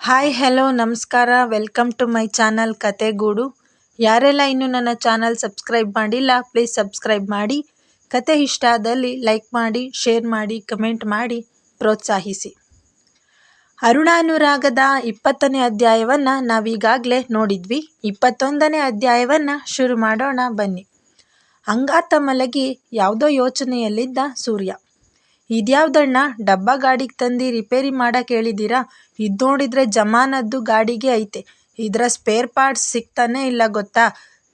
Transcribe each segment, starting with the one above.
Hi hello ನಮಸ್ಕಾರ. Welcome to my channel Kathegoodu ಯಾರೆಲ್ಲ ಇನ್ನೂ ನನ್ನ ಚಾನಲ್ ಸಬ್ಸ್ಕ್ರೈಬ್ ಮಾಡಿಲ್ಲ ಪ್ಲೀಸ್ ಸಬ್ಸ್ಕ್ರೈಬ್ ಮಾಡಿ. ಕತೆ ಇಷ್ಟ ಆದಲ್ಲಿ ಲೈಕ್ ಮಾಡಿ ಶೇರ್ ಮಾಡಿ ಕಮೆಂಟ್ ಮಾಡಿ, ಪ್ರೋತ್ಸಾಹಿಸಿ. ಅರುಣಾನುರಾಗದ ಇಪ್ಪತ್ತನೇ ಅಧ್ಯಾಯವನ್ನು ನಾವೀಗಾಗಲೇ ನೋಡಿದ್ವಿ. ಇಪ್ಪತ್ತೊಂದನೇ ಅಧ್ಯಾಯವನ್ನು ಶುರು ಮಾಡೋಣ ಬನ್ನಿ. ಅಂಗಾತ ಮಲಗಿ ಯಾವುದೋ ಯೋಚನೆಯಲ್ಲಿದ್ದ ಸೂರ್ಯ. ಇದ್ಯಾವ್ದಣ್ಣ, ಡಬ್ಬ ಗಾಡಿಗೆ ತಂದು ರಿಪೇರಿ ಮಾಡಕ್ಕೆ ಹೇಳಿದ್ದೀರಾ ಇದು ನೋಡಿದ್ರೆ ಜಮಾನದ್ದು ಗಾಡಿಗೆ ಐತೆ. ಇದರ ಸ್ಪೇರ್ ಪಾರ್ಟ್ಸ್ ಸಿಗ್ತಾನೆ ಇಲ್ಲ ಗೊತ್ತಾ?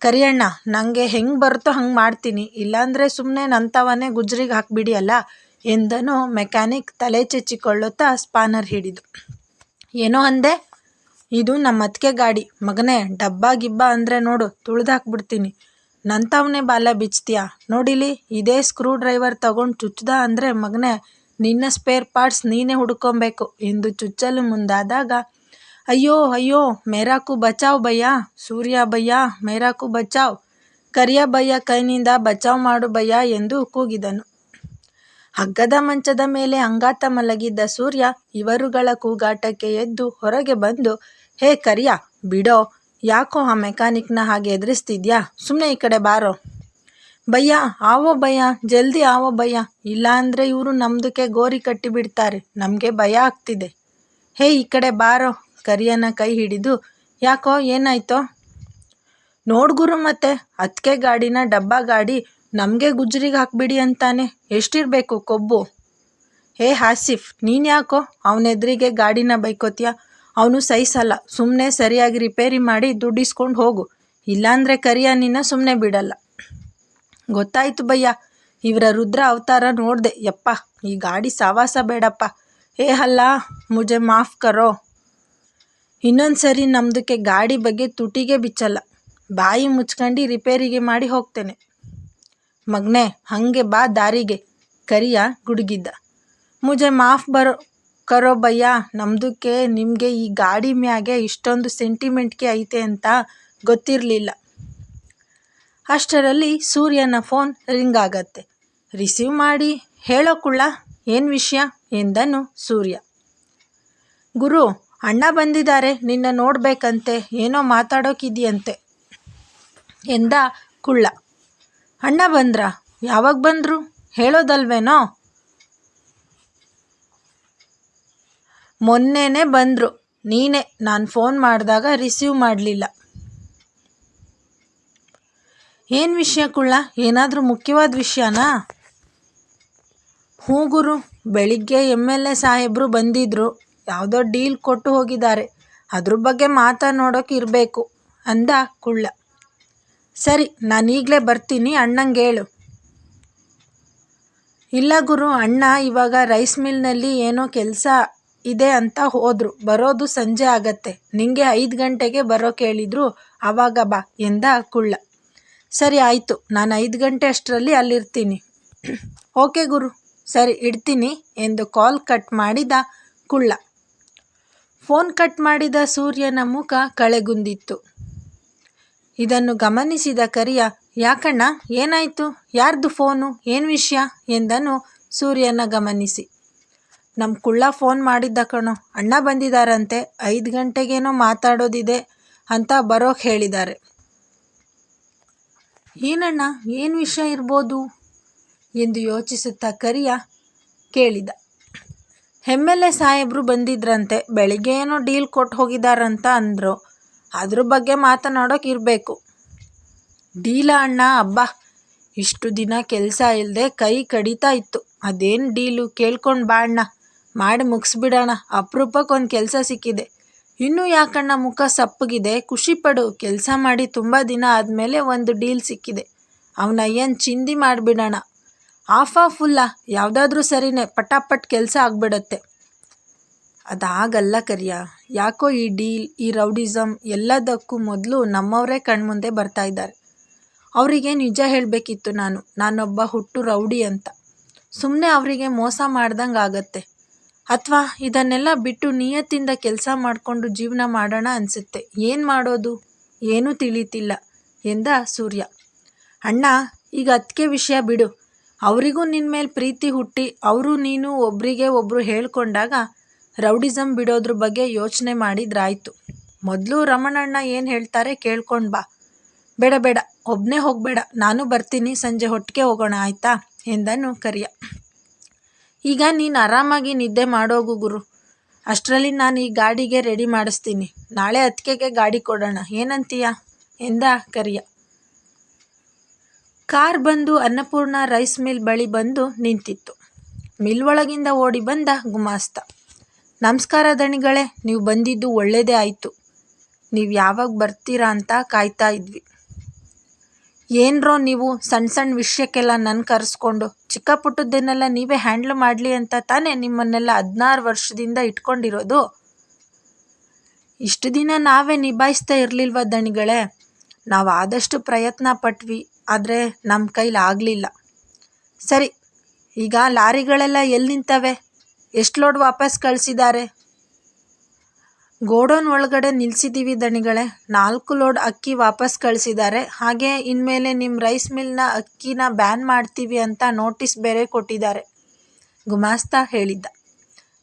ಕರಿಯಣ್ಣ ನನಗೆ ಹೆಂಗೆ ಬರುತ್ತೋ ಹಂಗೆ ಮಾಡ್ತೀನಿ. ಇಲ್ಲಾಂದರೆ ಸುಮ್ಮನೆ ನಂತವನೇ ಗುಜ್ರಿಗೆ ಹಾಕ್ಬಿಡಿ ಅಲ್ಲ ಎಂದನು ಮೆಕ್ಯಾನಿಕ್ ತಲೆ ಚೆಚ್ಚಿಕೊಳ್ಳುತ್ತಾ ಸ್ಪಾನರ್ ಹಿಡಿದು. ಏನೋ ಅಂದೆ? ಇದು ನಮ್ಮ ಅತ್ತಿಗೆ ಗಾಡಿ. ಮಗನೇ, ಡಬ್ಬ ಗಿಬ್ಬ ಅಂದರೆ ನೋಡು, ತುಳಿದು ಹಾಕ್ಬಿಡ್ತೀನಿ. ನಂತವನೇ ಬಾಲ ಬಿಚ್ತೀಯ. ನೋಡಿಲಿ, ಇದೇ ಸ್ಕ್ರೂ ಡ್ರೈವರ್ ತಗೊಂಡು ಚುಚ್ದ ಅಂದರೆ ಮಗನೇ, ನಿನ್ನ ಸ್ಪೇರ್ ಪಾರ್ಟ್ಸ್ ನೀನೇ ಹುಡ್ಕೊಬೇಕು ಎಂದು ಚುಚ್ಚಲು ಮುಂದಾದಾಗ, ಅಯ್ಯೋ ಅಯ್ಯೋ, ಮೇರಾಕು ಬಚಾವ್ ಭಯ್ಯ ಸೂರ್ಯ ಭಯ್ಯ ಮೇರಾಕು ಬಚಾವ್? ಕರಿಯ ಭಯ್ಯ ಕೈನಿಂದ ಬಚಾವ್ ಮಾಡು ಭಯ್ಯ ಎಂದು ಕೂಗಿದನು. ಹಗ್ಗದ ಮಂಚದ ಮೇಲೆ ಅಂಗಾತ ಮಲಗಿದ್ದ ಸೂರ್ಯ, ಇವರುಗಳ ಕೂಗಾಟಕ್ಕೆ ಎದ್ದು ಹೊರಗೆ ಬಂದು, ಹೇ ಕರಿಯ, ಬಿಡೋ ಯಾಕೋ ಆ ಮೆಕ್ಯಾನಿಕ್ನ ಹಾಗೆ ಎದುರಿಸ್ತಿದ್ಯಾ? ಸುಮ್ಮನೆ ಈ ಕಡೆ ಬಾರೋ. ಭಯ್ಯ, ಆವೋ ಭಯ್ಯ, ಜಲ್ದಿ ಆವೋ ಇಲ್ಲ ಅಂದರೆ ಇವರು ನಮ್ಮದಕ್ಕೆ ಗೋರಿ ಕಟ್ಟಿಬಿಡ್ತಾರೆ. ನಮಗೆ ಭಯ ಆಗ್ತಿದೆ. ಹೇ, ಈ ಕಡೆ ಬಾರೋ. ಕರಿಯನ ಕೈ ಹಿಡಿದು, ಯಾಕೋ ಏನಾಯ್ತೋ? ನೋಡ್ಗುರು ಮತ್ತೆ ಅದಕ್ಕೆ ಗಾಡಿನ ಡಬ್ಬ ಗಾಡಿ ನಮಗೆ ಗುಜ್ರಿಗೆ ಹಾಕ್ಬಿಡಿ ಅಂತಾನೆ. ಎಷ್ಟಿರಬೇಕು ಕೊಬ್ಬು? ಹೇ ಹಾಸಿಫ್ ನೀನು ಯಾಕೋ ಅವನೆದ್ರಿಗೆ ಗಾಡಿನ ಬೈಕೋತೀಯ? ಅವನು ಸಹಿಸಲ್ಲ. ಸುಮ್ಮನೆ ಸರಿಯಾಗಿ ರಿಪೇರಿ ಮಾಡಿ ದುಡ್ಡಿಸ್ಕೊಂಡು ಹೋಗು. ಇಲ್ಲಾಂದರೆ ಕರಿಯ, ನಿನ್ನ ಸುಮ್ಮನೆ ಬಿಡಲ್ಲ. ಗೊತ್ತಾಯ್ತು ಭಯ್ಯ, ಇವರ ರುದ್ರ ಅವತಾರ ನೋಡಿದೆ. ಯಪ್ಪ, ಈ ಗಾಡಿ ಸಾವಾಸ ಬೇಡಪ್ಪ. ಏ ಅಲ್ಲ, ಮುಜೆ ಮಾಫ್ ಕರೋ. ಇನ್ನೊಂದು ಸರಿ ನಮ್ದಕ್ಕೆ ಗಾಡಿ ಬಗ್ಗೆ ತುಟಿಗೆ ಬಿಚ್ಚಲ್ಲ. ಬಾಯಿ ಮುಚ್ಕೊಂಡು ರಿಪೇರಿಗೆ ಮಾಡಿ ಹೋಗ್ತೇನೆ. ಮಗನೇ, ಹಾಗೆ ಬಾ ದಾರಿಗೆ. ಕರಿಯ ಗುಡುಗಿದ್ದ. ಮುಜೆ ಮಾಫ್ ಬರೋ ಕರೋ ನಮ್ದುಕ್ಕೆ ನಿಮಗೆ ಈ ಗಾಡಿ ಮ್ಯಾಗೆ ಇಷ್ಟೊಂದು ಸೆಂಟಿಮೆಂಟ್ಗೆ ಐತೆ ಅಂತ ಗೊತ್ತಿರಲಿಲ್ಲ. ಅಷ್ಟರಲ್ಲಿ ಸೂರ್ಯನ ಫೋನ್ ರಿಂಗ್ ಆಗತ್ತೆ. ರಿಸೀವ್ ಮಾಡಿ ಹೇಳೋಕುಳ್ಳ ಏನು ವಿಷಯ ಎಂದನು ಸೂರ್ಯ. ಗುರು, ಅಣ್ಣ ಬಂದಿದ್ದಾರೆ, ನಿನ್ನ ನೋಡಬೇಕಂತೆ, ಏನೋ ಮಾತಾಡೋಕಿದೆಯಂತೆ ಎಂದ ಕುಳ್ಳ. ಅಣ್ಣ ಬಂದ್ರಾ? ಯಾವಾಗ ಬಂದರು? ಹೇಳೋದಲ್ವೇನೋ? ಮೊನ್ನೆನೇ ಬಂದರು. ನೀನೇ, ನಾನು ಫೋನ್ ಮಾಡಿದಾಗ ರಿಸೀವ್ ಮಾಡಲಿಲ್ಲ. ಏನು ವಿಷಯ ಕುಳ್ಳ? ಏನಾದರೂ ಮುಖ್ಯವಾದ ವಿಷಯನಾ? ಹ್ಞೂ ಗುರು, ಬೆಳಿಗ್ಗೆ ಎಂ ಎಲ್ ಎ ಸಾಹೇಬರು ಬಂದಿದ್ರು. ಯಾವುದೋ ಡೀಲ್ ಕೊಟ್ಟು ಹೋಗಿದ್ದಾರೆ. ಅದ್ರ ಬಗ್ಗೆ ಮಾತನಾಡೋಕೆ ಇರಬೇಕು ಅಂದ ಕುಳ್ಳ. ಸರಿ, ನಾನು ಈಗಲೇ ಬರ್ತೀನಿ, ಅಣ್ಣಂಗೆ ಹೇಳು. ಇಲ್ಲ ಗುರು, ಅಣ್ಣ ಇವಾಗ ರೈಸ್ ಮಿಲ್ನಲ್ಲಿ ಏನೋ ಕೆಲಸ. ಇದೆ ಅಂತ ಹೋದ್ರು. ಬರೋದು ಸಂಜೆ ಆಗತ್ತೆ. ನಿಂಗೆ ಐದು ಗಂಟೆಗೆ ಬರೋ ಹೇಳಿದ್ರು ಅವಾಗ ಬಾ ಎಂದ ಕುಳ್ಳ. ಸರಿ ಆಯಿತು, ನಾನು ಐದು ಗಂಟೆ ಅಷ್ಟರಲ್ಲಿ ಅಲ್ಲಿರ್ತೀನಿ. ಓಕೆ ಗುರು, ಸರಿ ಇಡ್ತೀನಿ ಎಂದು ಕಾಲ್ ಕಟ್ ಮಾಡಿದ ಕುಳ್ಳ. ಫೋನ್ ಕಟ್ ಮಾಡಿದ ಸೂರ್ಯನ ಮುಖ ಕಳೆಗುಂದಿತ್ತು. ಇದನ್ನು ಗಮನಿಸಿದ ಕರಿಯ, ಯಾಕಣ್ಣ, ಏನಾಯಿತು? ಯಾರ್ದು ಫೋನು ಏನು ವಿಷಯ? ಎಂದನು ಸೂರ್ಯನ ಗಮನಿಸಿ. ನಮ್ಮ ಕುಳ್ಳ ಫೋನ್ ಮಾಡಿದ್ದ ಕಣೋ. ಅಣ್ಣ ಬಂದಿದ್ದಾರಂತೆ ಐದು ಗಂಟೆಗೇನೋ ಮಾತಾಡೋದಿದೆ ಅಂತ ಬರೋಕೆ ಹೇಳಿದ್ದಾರೆ. ಏನಣ್ಣ, ಏನು ವಿಷಯ ಇರ್ಬೋದು? ಎಂದು ಯೋಚಿಸುತ್ತಾ ಕರಿಯ ಕೇಳಿದ. ಎಂ ಎಲ್ ಎ ಸಾಹೇಬರು ಬಂದಿದ್ರಂತೆ ಬೆಳಿಗ್ಗೆ ಏನೋ ಡೀಲ್ ಕೊಟ್ಟು ಹೋಗಿದಾರಂತ ಅಂದರು. ಅದ್ರ ಬಗ್ಗೆ ಮಾತನಾಡೋಕೆ ಇರಬೇಕು. ಡೀಲ ಅಣ್ಣ, ಅಬ್ಬಾ, ಇಷ್ಟು ದಿನ ಕೆಲಸ ಇಲ್ಲದೆ ಕೈ ಕಡಿತಾ ಇತ್ತು. ಅದೇನು ಡೀಲು? ಕೇಳ್ಕೊಂಡು ಬಾ ಅಣ್ಣ. ಮಾಡಿ ಮುಗಿಸ್ಬಿಡೋಣ. ಅಪರೂಪಕ್ಕೆ ಒಂದು ಕೆಲಸ ಸಿಕ್ಕಿದೆ. ಇನ್ನೂ ಯಾಕಣ್ಣ ಮುಖ ಸಪ್ಪಗಿದೆ? ಖುಷಿಪಡು. ಕೆಲಸ ಮಾಡಿ ತುಂಬ ದಿನ ಆದಮೇಲೆ ಒಂದು ಡೀಲ್ ಸಿಕ್ಕಿದೆ. ಅವನ ಏನು ಚಿಂದಿ ಮಾಡಿಬಿಡೋಣ. ಆಫ್ ಫುಲ್ಲಾ ಯಾವುದಾದ್ರೂ ಸರಿನೇ. ಪಟಾಪಟ್ ಕೆಲಸ ಆಗಿಬಿಡತ್ತೆ. ಅದಾಗಲ್ಲ ಕರಿಯ. ಯಾಕೋ ಈ ಡೀಲ್, ಈ ರೌಡಿಸಮ್ ಎಲ್ಲದಕ್ಕೂ ಮೊದಲು ನಮ್ಮವರೇ ಕಣ್ಮುಂದೆ ಬರ್ತಾ ಇದ್ದಾರೆ. ಅವರಿಗೆ ನಿಜ ಹೇಳಬೇಕಿತ್ತು ನಾನು. ನಾನೊಬ್ಬ ಹುಟ್ಟು ರೌಡಿ ಅಂತ. ಸುಮ್ಮನೆ ಅವರಿಗೆ ಮೋಸ ಮಾಡ್ದಂಗೆ ಆಗತ್ತೆ ಅಥವಾ ಇದನ್ನೆಲ್ಲ ಬಿಟ್ಟು ನಿಯತ್ತಿಂದ ಕೆಲಸ ಮಾಡಿಕೊಂಡು ಜೀವನ ಮಾಡೋಣ ಅನಿಸುತ್ತೆ. ಏನು ಮಾಡೋದು? ಏನೂ ತಿಳಿತಿಲ್ಲ ಎಂದ ಸೂರ್ಯ. ಅಣ್ಣ, ಈಗ ಅದಕ್ಕೆ ವಿಷಯ ಬಿಡು. ಅವರಿಗೂ ನಿನ್ನ ಮೇಲೆ ಪ್ರೀತಿ ಹುಟ್ಟಿ ಅವರು ನೀನು ಒಬ್ಬರಿಗೆ ಒಬ್ಬರು ಹೇಳ್ಕೊಂಡಾಗ ರೌಡಿಸಮ್ ಬಿಡೋದ್ರ ಬಗ್ಗೆ ಯೋಚನೆ ಮಾಡಿದ್ರಾಯ್ತು. ಮೊದಲು ರಮಣಣ್ಣ ಏನು ಹೇಳ್ತಾರೆ ಕೇಳ್ಕೊಂಡು ಬಾ. ಬೇಡ ಬೇಡ ಒಬ್ಬನೇ ಹೋಗಬೇಡ. ನಾನು ಬರ್ತೀನಿ, ಸಂಜೆ ಹೊಟ್ಟಿಗೆ ಹೋಗೋಣ, ಆಯಿತಾ? ಎಂದನು ಕರಿಯ. ಈಗ ನೀನು ಆರಾಮಾಗಿ ನಿದ್ದೆ ಮಾಡೋಗು ಗುರು. ಅಷ್ಟರಲ್ಲಿ ನಾನು ಈ ಗಾಡಿಗೆ ರೆಡಿ ಮಾಡಿಸ್ತೀನಿ. ನಾಳೆ ಅತ್ತಿಗೆಗೆ ಗಾಡಿ ಕೊಡೋಣ. ಏನಂತೀಯ? ಎಂದ ಕರಿಯ. ಕಾರ್ ಬಂದು ಅನ್ನಪೂರ್ಣ ರೈಸ್ ಮಿಲ್ ಬಳಿ ಬಂದು ನಿಂತಿತ್ತು. ಮಿಲ್ ಒಳಗಿಂದ ಓಡಿ ಬಂದ ಗುಮಾಸ್ತ. ನಮಸ್ಕಾರ ದಣಿಗಳೇ, ನೀವು ಬಂದಿದ್ದು ಒಳ್ಳೆಯದೇ ಆಯಿತು. ನೀವು ಯಾವಾಗ ಬರ್ತೀರಾ ಅಂತ ಕಾಯ್ತಾ ಇದ್ವಿ. ಏನ್ರೋ ನೀವು ಸಣ್ಣ ಸಣ್ಣ ವಿಷಯಕ್ಕೆಲ್ಲ ನನ್ನ ಕರೆಸ್ಕೊಂಡು ಚಿಕ್ಕ ಪುಟ್ಟದ್ದನ್ನೆಲ್ಲ ನೀವೇ ಹ್ಯಾಂಡ್ಲ್ ಮಾಡಲಿ ಅಂತ ತಾನೇ ನಿಮ್ಮನ್ನೆಲ್ಲ ಹದಿನಾರು ವರ್ಷದಿಂದ ಇಟ್ಕೊಂಡಿರೋದು? ಇಷ್ಟು ದಿನ ನಾವೇ ನಿಭಾಯಿಸ್ತಾ ಇರಲಿಲ್ವ ದಣಿಗಳೇ? ನಾವು ಆದಷ್ಟು ಪ್ರಯತ್ನ ಪಟ್ವಿ, ಆದರೆ ನಮ್ಮ ಕೈಲಿ ಆಗಲಿಲ್ಲ. ಸರಿ, ಈಗ ಲಾರಿಗಳೆಲ್ಲ ಎಲ್ಲಿ ನಿಂತವೆ? ಎಷ್ಟು ಲೋಡ್ ವಾಪಸ್ ಕಳಿಸಿದ್ದಾರೆ ಗೋಡೌನ್ ಒಳಗಡೆ ನಿಲ್ಸಿದೀವಿ ದಣಿಗಳೇ. ನಾಲ್ಕು ಲೋಡ್ ಅಕ್ಕಿ ವಾಪಸ್ ಕಳಿಸಿದ್ದಾರೆ. ಹಾಗೆ ಇನ್ಮೇಲೆ ನಿಮ್ಮ ರೈಸ್ ಮಿಲ್ನ ಅಕ್ಕಿನ ಬ್ಯಾನ್ ಮಾಡ್ತೀವಿ ಅಂತ ನೋಟಿಸ್ ಬೇರೆ ಕೊಟ್ಟಿದ್ದಾರೆ. ಗುಮಾಸ್ತ ಹೇಳಿದ್ದ.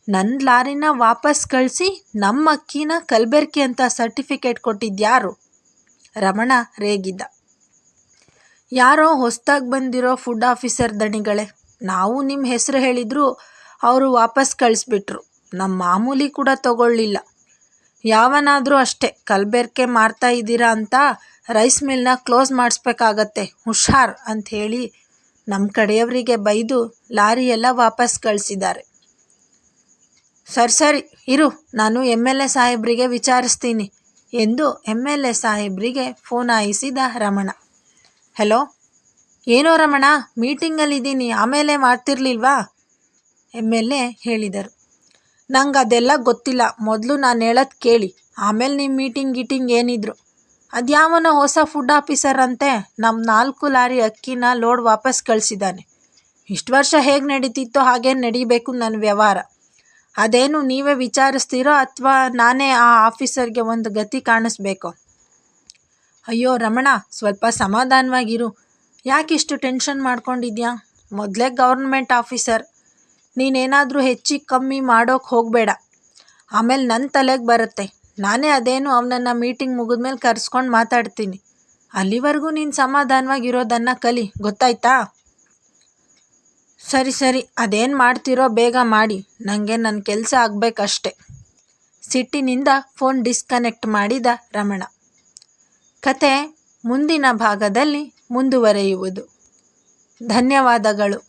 ನನ್ನ ಲಾರಿನ ವಾಪಸ್ ಕಳಿಸಿ ನಮ್ಮ ಅಕ್ಕಿನ ಕಲಬೆರಕೆ ಅಂತ ಸರ್ಟಿಫಿಕೇಟ್ ಕೊಟ್ಟಿದ್ಯಾರು ರಮಣ ರೇಗಿದ್ದ. ಯಾರೋ ಹೊಸ್ದಾಗಿ ಬಂದಿರೋ ಫುಡ್ ಆಫೀಸರ್ ದಣಿಗಳೇ. ನಾವು ನಿಮ್ಮ ಹೆಸರು ಹೇಳಿದ್ರು ಅವರು ವಾಪಸ್ ಕಳಿಸ್ಬಿಟ್ರು. ನಮ್ಮ ಮಾಮೂಲಿ ಕೂಡ ತಗೊಳ್ಳಿಲ್ಲ. ಯಾವನಾದರೂ ಅಷ್ಟೇ, ಕಲಬೆರಕೆ ಮಾರ್ತಾ ಇದ್ದೀರಾ ಅಂತ ರೈಸ್ ಮಿಲ್ನ ಕ್ಲೋಸ್ ಮಾಡಿಸ್ಬೇಕಾಗತ್ತೆ. ಹುಷಾರ್ ಅಂತ ಹೇಳಿ ನಮ್ಮ ಕಡೆಯವರಿಗೆ ಬೈದು ಲಾರಿ ಎಲ್ಲ ವಾಪಸ್ ಕಳಿಸಿದ್ದಾರೆ. ಸರಿ ಸರಿ, ಇರು, ನಾನು ಎಂ ಎಲ್ ಎ ಸಾಹೇಬ್ರಿಗೆ ವಿಚಾರಿಸ್ತೀನಿ ಎಂದು ಎಂ ಎಲ್ ಎ ಸಾಹೇಬ್ರಿಗೆ ಫೋನ್ ಹಾಯಿಸಿದ ರಮಣ. ಹಲೋ, ಏನೋ ರಮಣ, ಮೀಟಿಂಗಲ್ಲಿದ್ದೀನಿ, ಆಮೇಲೆ ಮಾಡ್ತಿರ್ಲಿಲ್ವಾ? ಎಂ ಎಲ್ ಎ ಹೇಳಿದರು. ನಂಗೆ ಅದೆಲ್ಲ ಗೊತ್ತಿಲ್ಲ. ಮೊದಲು ನಾನು ಹೇಳೋದು ಕೇಳಿ. ಆಮೇಲೆ ನಿಮ್ಮ ಮೀಟಿಂಗ್ ಗೀಟಿಂಗ್ ಏನಿದ್ರು. ಅದ್ಯಾವನ ಹೊಸ ಫುಡ್ ಆಫೀಸರ್ ಅಂತೆ ನಮ್ಮ ನಾಲ್ಕು ಲಾರಿ ಅಕ್ಕಿನ ಲೋಡ್ ವಾಪಸ್ ಕಳಿಸಿದ್ದಾನೆ ಇಷ್ಟು ವರ್ಷ ಹೇಗೆ ನಡೀತಿತ್ತೋ ಹಾಗೇ ನಡೀಬೇಕು ನನ್ನ ವ್ಯವಹಾರ. ಅದೇನು ನೀವೇ ವಿಚಾರಿಸ್ತೀರೋ ಅಥವಾ ನಾನೇ ಆ ಆಫೀಸರ್ಗೆ ಒಂದು ಗತಿ ಕಾಣಿಸ್ಬೇಕು? ಅಯ್ಯೋ ರಮಣ, ಸ್ವಲ್ಪ ಸಮಾಧಾನವಾಗಿರು. ಯಾಕಿಷ್ಟು ಟೆನ್ಷನ್ ಮಾಡ್ಕೊಂಡಿದ್ಯಾ? ಮೊದಲೇ ಗೌರ್ಮೆಂಟ್ ಆಫೀಸರ್ ನೀನೇನಾದರೂ ಹೆಚ್ಚಿಗೆ ಕಮ್ಮಿ ಮಾಡೋಕೆ ಹೋಗಬೇಡ. ಆಮೇಲೆ ನನ್ನ ತಲೆಗೆ ಬರುತ್ತೆ. ನಾನೇ ಅದೇನು ಅವನನ್ನು ಮೀಟಿಂಗ್ ಮುಗಿದ್ಮೇಲೆ ಕರೆಸ್ಕೊಂಡು ಮಾತಾಡ್ತೀನಿ. ಅಲ್ಲಿವರೆಗೂ ನೀನು ಸಮಾಧಾನವಾಗಿರೋದನ್ನು ಕಲಿ, ಗೊತ್ತಾಯ್ತಾ? ಸರಿ ಸರಿ, ಅದೇನು ಮಾಡ್ತಿರೋ ಬೇಗ ಮಾಡಿ. ನನಗೆ ನನ್ನ ಕೆಲಸ ಆಗಬೇಕಷ್ಟೆ. ಸಿಟ್ಟಿನಿಂದ ಫೋನ್ ಡಿಸ್ಕನೆಕ್ಟ್ ಮಾಡಿದ ರಮಣ. ಕತೆ ಮುಂದಿನ ಭಾಗದಲ್ಲಿ ಮುಂದುವರೆಯುವುದು. ಧನ್ಯವಾದಗಳು.